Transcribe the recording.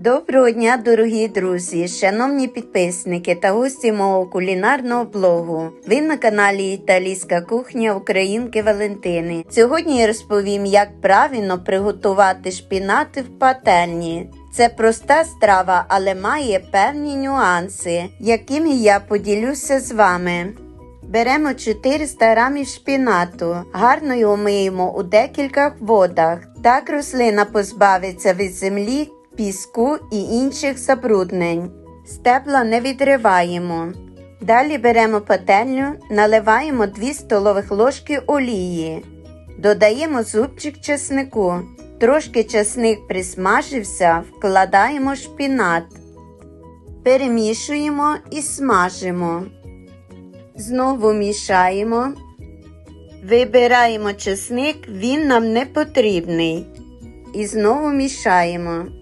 Доброго дня, дорогі друзі, шановні підписники та гості мого кулінарного блогу. Ви на каналі Італійська кухня Українки Валентини. Сьогодні я розповім, як правильно приготувати шпінати в пательні. Це проста страва, але має певні нюанси, якими я поділюся з вами. Беремо 400 грамів шпінату, гарно його миємо у декількох водах. Так рослина позбавиться від землі, піску і інших забруднень. Стебла не відриваємо. Далі беремо пательню, наливаємо 2 столових ложки олії. Додаємо зубчик чеснику. Трошки чесник присмажився, вкладаємо шпінат. Перемішуємо і смажимо. Знову мішаємо. Вибираємо чесник, він нам не потрібний. І знову мішаємо.